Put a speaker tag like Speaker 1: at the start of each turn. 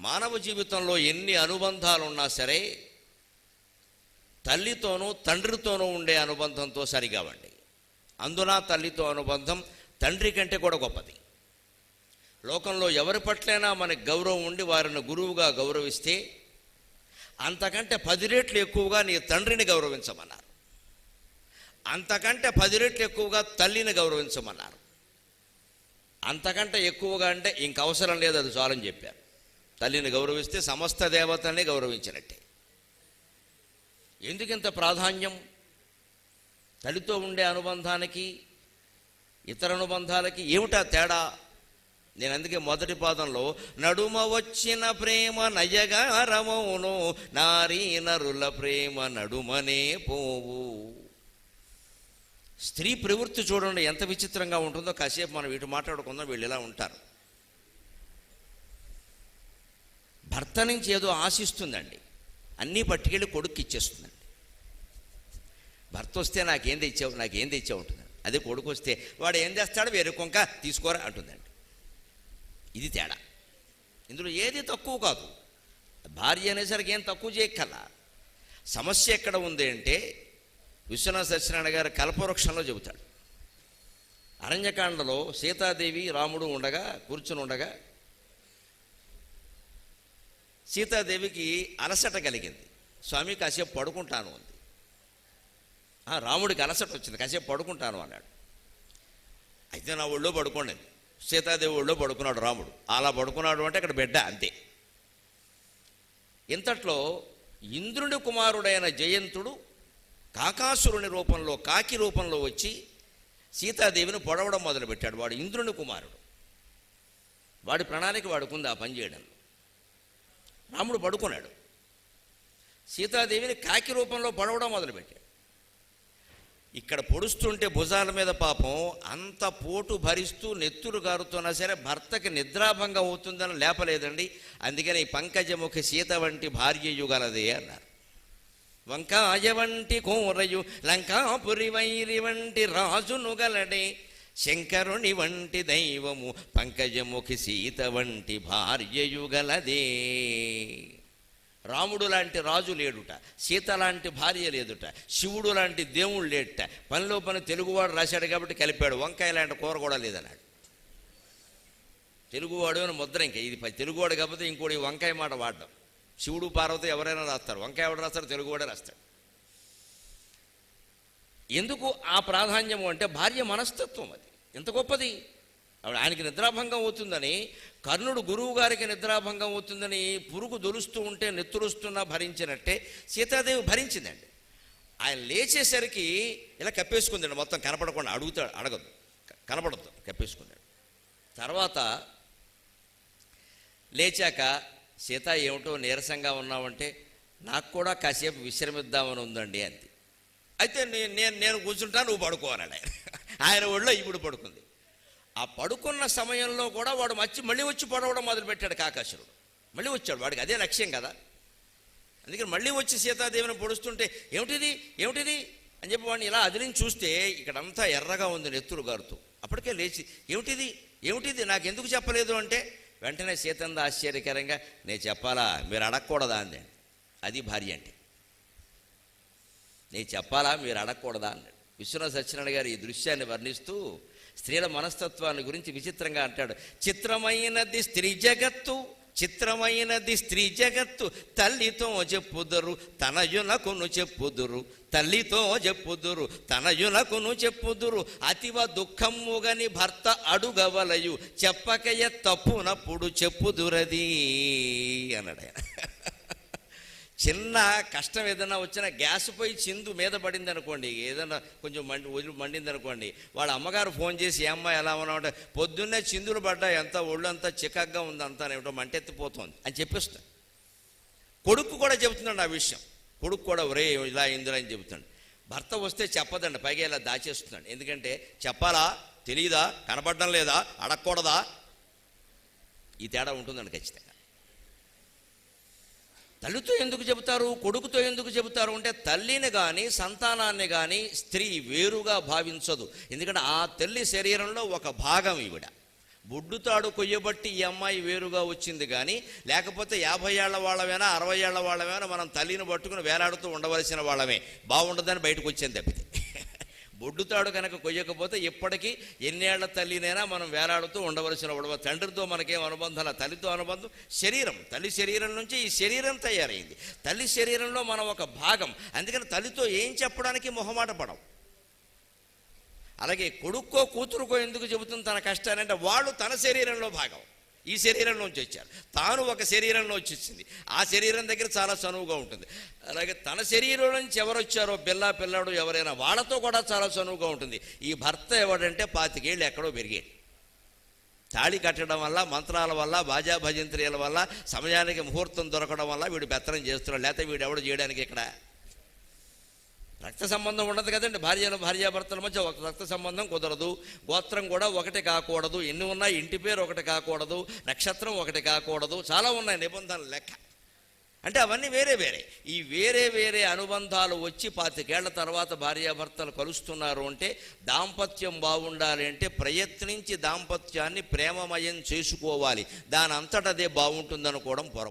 Speaker 1: మానవ జీవితంలో ఎన్ని అనుబంధాలు ఉన్నా సరే తల్లితోనూ తండ్రితోనూ ఉండే అనుబంధంతో సరిగావండి. అందున తల్లితో అనుబంధం తండ్రి కంటే కూడా గొప్పది. లోకంలో ఎవరి పట్లైనా మనకి గౌరవం ఉండి వారిని గురువుగా గౌరవిస్తే అంతకంటే పది రెట్లు ఎక్కువగా నీ తండ్రిని గౌరవించమన్నారు. అంతకంటే పది రెట్లు ఎక్కువగా తల్లిని గౌరవించమన్నారు. అంతకంటే ఎక్కువగా అంటే ఇంక అవసరం లేదు అది చాలని చెప్పారు. తల్లిని గౌరవిస్తే సమస్త దేవతల్ని గౌరవించినట్టే. ఎందుకింత ప్రాధాన్యం? తల్లితో ఉండే అనుబంధానికి ఇతర అనుబంధాలకి ఏమిటా తేడా? నేను అందుకే మొదటి పాదంలో నడుమ వచ్చిన ప్రేమ నయగారమౌను నారీ నరుల ప్రేమ నడుమనే పోవు. స్త్రీ ప్రవృత్తి చూడండి ఎంత విచిత్రంగా ఉంటుందో కాసేపు మనం వీటి మాట్లాడుకుందాం వీళ్ళు ఇలా ఉంటారు. భర్త నుంచి ఏదో ఆశిస్తుందండి. అన్నీ పట్టుకెళ్ళి కొడుక్కి ఇచ్చేస్తుందండి భర్త వస్తే నాకేం తెచ్చావు నాకేం తెచ్చావు ఉంటుంది అదే కొడుకు వస్తే వాడు ఏం చేస్తాడు? వేరే కొంక తీసుకోరా అంటుందండి. ఇది తేడా. ఇందులో ఏది తక్కువ కాదు. భార్య అనేసరికి ఏం తక్కువ చేయక్కల సమస్య ఎక్కడ ఉంది అంటే విశ్వనాథ సత్యనారాయణ గారు కల్పవృక్షంలో చెబుతాడు. అరణ్యకాండలో సీతాదేవి రాముడు ఉండగా కూర్చుని ఉండగా సీతాదేవికి అలసట కలిగింది. స్వామి కాసేపు పడుకుంటాను అంది. రాముడికి అలసట వచ్చింది. కాసేపు పడుకుంటాను అన్నాడు. అయితే నా ఒళ్ళో పడుకోండి సీతాదేవి ఒళ్ళో పడుకున్నాడు రాముడు. అలా పడుకున్నాడు అంటే అక్కడ బిడ్డ అంతే. ఇంతట్లో ఇంద్రుని కుమారుడైన జయంతుడు కాకాసురుని రూపంలో కాకి రూపంలో వచ్చి సీతాదేవిని పొడవడం మొదలుపెట్టాడు. వాడు ఇంద్రుని కుమారుడు. వాడి ప్రణాళిక వాడుకుంది ఆ పని చేయడంలో. రాముడు పడుకున్నాడు. సీతాదేవిని కాకి రూపంలో పడవడం మొదలుపెట్టాడు. ఇక్కడ పొడుస్తుంటే భుజాల మీద పాపం అంత పోటు భరిస్తూ నెత్తురు గారుతున్నా సరే భర్తకి నిద్రాభంగం అవుతుందని లేపలేదండి. అందుకని ఈ పంకజముఖి సీత వంటి భార్య యుగలదే అన్నారు. వంకాయ వంటి కోరయు లంకాపురి వైరి వంటి రాజు గలడే శంకరుని వంటి దైవము పంకజముఖి సీత వంటి భార్యయు గలదే. రాముడు లాంటి రాజు లేడుట సీత లాంటి భార్య లేదుట శివుడు లాంటి దేవుడు లేడుట పనిలో పని తెలుగువాడు రాశాడు కాబట్టి కలిపాడు వంకాయ లాంటి కూర కూడా లేదన్నాడు. తెలుగువాడు అని ముద్ర ఇంకా ఇది తెలుగువాడు కాకపోతే ఇంకోటి వంకాయ మాట వాడడం. శివుడు పార్వతి ఎవరైనా రాస్తారు వంకాయ ఎవడు రాస్తారు తెలుగువాడే రాస్తాడు. ఎందుకు ఆ ప్రాధాన్యము అంటే భార్య మనస్తత్వం అది. ఎంత గొప్పది? ఆవిడ ఆయనకి నిద్రాభంగం అవుతుందని కర్ణుడు గురువు గారికి నిద్రాభంగం అవుతుందని పురుగు దొరుస్తూ ఉంటే నెత్తురుస్తున్నా భరించినట్టే సీతాదేవి భరించిందండి. ఆయన లేచేసరికి ఇలా కప్పేసుకుందండి. మొత్తం కనపడకుండా అడుగుతాడు అడగదు. కనపడద్దు కప్పేసుకున్నాడు తర్వాత లేచాక సీత ఏమిటో నీరసంగా ఉన్నావంటే నాకు కూడా కాసేపు విశ్రమిద్దామని ఉందండి అంది. అయితే నేను నేను నేను కూర్చుంటాను నువ్వు పడుకోవాలని ఆయన. ఆయన ఒళ్ళో ఇప్పుడు పడుకుంది. ఆ పడుకున్న సమయంలో కూడా వాడు వచ్చి మళ్ళీ వచ్చి పడవడం మొదలుపెట్టాడు కాకాసురుడు మళ్ళీ వచ్చాడు. వాడికి అదే లక్ష్యం కదా. అందుకని మళ్ళీ వచ్చి సీతాదేవిని పొడుస్తుంటే ఏమిటిది? ఏమిటిది? అని చెప్పి వాడిని ఇలా అదిలించి చూస్తే ఇక్కడంతా ఎర్రగా ఉంది నెత్తురు గారుతూ. అప్పటికే లేచి ఏమిటిది? ఏమిటిది? నాకు ఎందుకు చెప్పలేదు? అంటే వెంటనే సీతంద ఆశ్చర్యకరంగా నేను చెప్పాలా? మీరు అడగకూడదా? అంది. అది భార్య అంటే. నేను చెప్పాలా? మీరు అడగకూడదా? అన్నాడు విశ్వనాథ సత్యనారాయణ గారు ఈ దృశ్యాన్ని వర్ణిస్తూ స్త్రీల మనస్తత్వాన్ని గురించి విచిత్రంగా అంటాడు. చిత్రమైనది స్త్రీ జగత్తు చిత్రమైనది స్త్రీ జగత్తు. తల్లితో చెప్పుదురు తనయునకును చెప్పుదురు తల్లితో చెప్పుదురు తనయునకును చెప్పుదురు. అతివ దుఃఖముగని భర్త అడుగవలయు చెప్పకయ తప్పునప్పుడు చెప్పుదురది అన్నాడు ఆయన. చిన్న కష్టం ఏదైనా వచ్చినా గ్యాస్ పోయి చిందు మీద పడింది అనుకోండి ఏదైనా కొంచెం మండి వదిలి మండింది అనుకోండి వాళ్ళ అమ్మగారు ఫోన్ చేసి "ఏ అమ్మాయి ఎలా ఉన్నామంటే పొద్దున్నే చిందులు పడ్డాయి అంతా ఒళ్ళంతా చికాగ్గా ఉంది అంతా ఏమిటో మంటెత్తిపోతుంది అని చెప్పిస్తాను కొడుకు కూడా చెబుతున్నాడు ఆ విషయం. కొడుకు కూడా ఒరే ఇలా ఇందులో అని చెబుతాడు భర్త వస్తే చెప్పదండి పైగా ఇలా దాచేస్తున్నాడు. ఎందుకంటే చెప్పాలా? తెలియదా కనపడడం లేదా? అడగకూడదా? ఈ తేడా ఉంటుందండి ఖచ్చితంగా. తల్లితో ఎందుకు చెబుతారు? కొడుకుతో ఎందుకు చెబుతారు? అంటే తల్లిని కానీ సంతానాన్ని కానీ స్త్రీ వేరుగా భావించదు. ఎందుకంటే ఆ తల్లి శరీరంలో ఒక భాగం ఈవిడ. బొడ్డుతాడు కొయ్యబట్టి ఈ అమ్మాయి వేరుగా వచ్చింది కానీ లేకపోతే యాభై ఏళ్ళ వాళ్ళమేనా అరవై ఏళ్ళ వాళ్ళమేనా మనం తల్లిని పట్టుకుని వేలాడుతూ ఉండవలసిన వాళ్ళమే. బాగుండదని బయటకు వచ్చింది తప్పితే. బొడ్డుతాడు కనుక కొయ్యకపోతే ఇప్పటికీ ఎన్నేళ్ళ తల్లినైనా మనం వేలాడుతూ ఉండవలసిన వాడు తండ్రితో మనకేం అనుబంధం తల్లితో అనుబంధం శరీరం. తల్లి శరీరం నుంచి ఈ శరీరం తయారైంది. తల్లి శరీరంలో మనం ఒక భాగం. అందుకని తల్లితో ఏం చెప్పడానికి మొహమాట పడం అలాగే కొడుక్కో కూతురుకో ఎందుకు చెబుతుంది తన కష్టాన్ని అంటే వాళ్ళు తన శరీరంలో భాగం. ఈ శరీరంలోంచి వచ్చారు తాను ఒక శరీరంలో వచ్చింది ఆ శరీరం దగ్గర చాలా చనువుగా ఉంటుంది. అలాగే తన శరీరం నుంచి ఎవరు వచ్చారో పిల్ల పిల్లాడు ఎవరైనా వాళ్ళతో కూడా చాలా చనువుగా ఉంటుంది. ఈ భర్త ఎవడంటే పాతికేళ్ళు ఎక్కడో పెరిగాడు. తాళి కట్టడం వల్ల మంత్రాల వల్ల బాజా భజంత్రియాల వల్ల సమయానికి ముహూర్తం దొరకడం వల్ల వీడు బెత్తనం చేస్తున్నాడు. లేకపోతే వీడు ఎవడు చేయడానికి ఇక్కడ? రక్త సంబంధం ఉండదు కదండి. భార్యలు భార్యాభర్తల మధ్య ఒక రక్త సంబంధం కుదరదు. గోత్రం కూడా ఒకటి కాకూడదు. ఎన్ని ఉన్నాయి? ఇంటి పేరు ఒకటి కాకూడదు. నక్షత్రం ఒకటి కాకూడదు. చాలా ఉన్నాయి నిబంధనలు లెక్క. అంటే అవన్నీ వేరే వేరే. ఈ వేరే వేరే అనుబంధాలు వచ్చి పాతికేళ్ళ తర్వాత భార్యాభర్తలు కలుస్తున్నారు అంటే దాంపత్యం బాగుండాలి అంటే ప్రయత్నించి దాంపత్యాన్ని ప్రేమమయం చేసుకోవాలి. దాని అంతటదే బాగుంటుందనుకోవడం పొరపాటు.